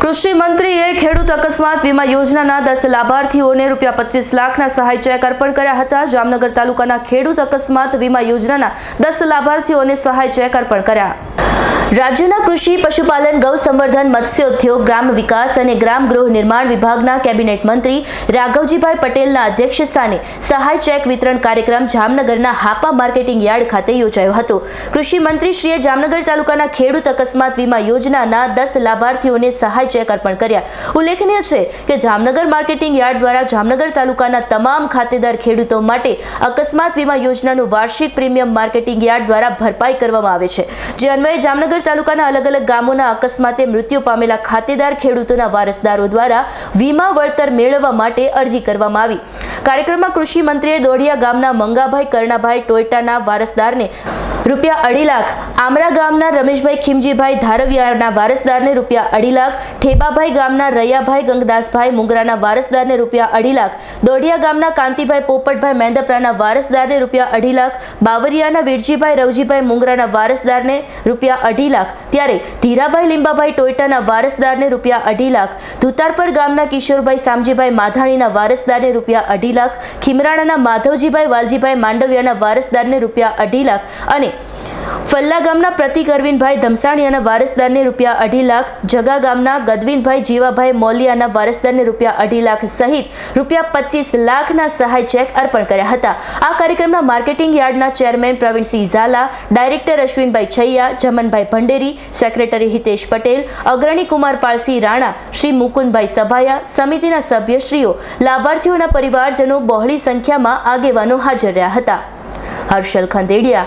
કૃષિ મંત્રીએ ખેડૂત અકસ્માત વીમા યોજનાના દસ લાભાર્થીઓને રૂપિયા પચીસ લાખના સહાય ચેક અર્પણ કર્યા હતા. જામનગર તાલુકાના ખેડૂત અકસ્માત વીમા યોજનાના દસ લાભાર્થીઓને સહાય ચેક અર્પણ કર્યા. રાજ્યના કૃષિ, પશુપાલન ગૌ સંવર્ધન મત્સ્યોદ્યોગ, ગ્રામ વિકાસ અને ગ્રામ ગૃહ નિર્માણ વિભાગના કેબિનેટ મંત્રી રાઘવજીભાઈ પટેલના અધ્યક્ષ સ્થાને સહાય ચેક વિતરણ કાર્યક્રમ જામનગરના હાપા માર્કેટિંગ યાર્ડ ખાતે યોજાયો હતો. કૃષિ મંત્રીશ્રીએ જામનગર તાલુકાના ખેડૂત અકસ્માત વીમા યોજનાના દસ લાભાર્થીઓને સહાય ચેક અર્પણ કર્યા. ઉલ્લેખનીય છે કે જામનગર માર્કેટિંગ યાર્ડ દ્વારા જામનગર તાલુકાના તમામ ખાતેદાર ખેડૂતો માટે અકસ્માત વીમા યોજનાનું વાર્ષિક પ્રીમિયમ માર્કેટિંગ યાર્ડ દ્વારા ભરપાઈ કરવામાં આવે છે. જે અન્વયે જામનગર તાલુકાના અલગ અલગ ગામોના અકસ્માતે મૃત્યુ પામેલા ખાતેદાર ખેડૂતોના વારસદારો દ્વારા વીમા વળતર મેળવવા માટે અરજી કરવામાં આવી. કાર્યક્રમમાં કૃષિ મંત્રીએ દોઢિયા ગામના મંગાભાઈ કરણાભાઈ ટોયટાના વારસદારને રૂપિયા અઢી લાખ. આમરા ગામના રમેશભાઈ ખીમજીભાઈ ધારવિયાના વારસદારને રૂપિયા અઢી લાખ. ઠેબાભાઈ ગામના રૈયાભાઈ ગંગદાસભાઈ મુંગરાના વારસદારને રૂપિયા અઢી લાખ. દોઢિયા ગામના કાંતિભાઈ પોપટભાઈ મેંદપરાના વારસદારને રૂપિયા અઢી લાખ. બાવરિયાના વીરજીભાઈ રવજીભાઈ મુંગરાના વારસદારને રૂપિયા અઢી લાખ. ત્યારે ધીરાભાઈ લીંબાભાઈ ટોયટાના વારસદારને રૂપિયા અઢી લાખ. ધુતારપર ગામના કિશોરભાઈ સામજીભાઈ માધાણીના વારસદારને રૂપિયા અઢી લાખ. ખીમરાણાના માધવજીભાઈ વાલજીભાઈ માંડવિયાના વારસદારને રૂપિયા અઢી લાખ. અને ફલ્લા ગામના પ્રતિક અરવિંદભાઈ ધમસાણીયાના વારસદારને રૂપિયા અઢી લાખ. જગા ગામના ગદવિનભાઈ જીવાભાઈ મોલિયાના વારસદારને રૂપિયા અઢી લાખ સહિત રૂપિયા પચીસ લાખના સહાય ચેક અર્પણ કર્યા હતા. આ કાર્યક્રમમાં માર્કેટિંગ યાર્ડના chairman Pravinsinh Zala, director Ashwinbhai Chhaiya, Jamanbhai Bhanderi, secretary Hitesh Patel, અગ્રણી કુમાર પાળસિંહ રાણા, શ્રી મુકુંદભાઈ સભાયા, સમિતિના સભ્યશ્રીઓ, લાભાર્થીઓના પરિવારજનો બહોળી સંખ્યામાં આગેવાનો હાજર રહ્યા હતા. Harshal Khandediya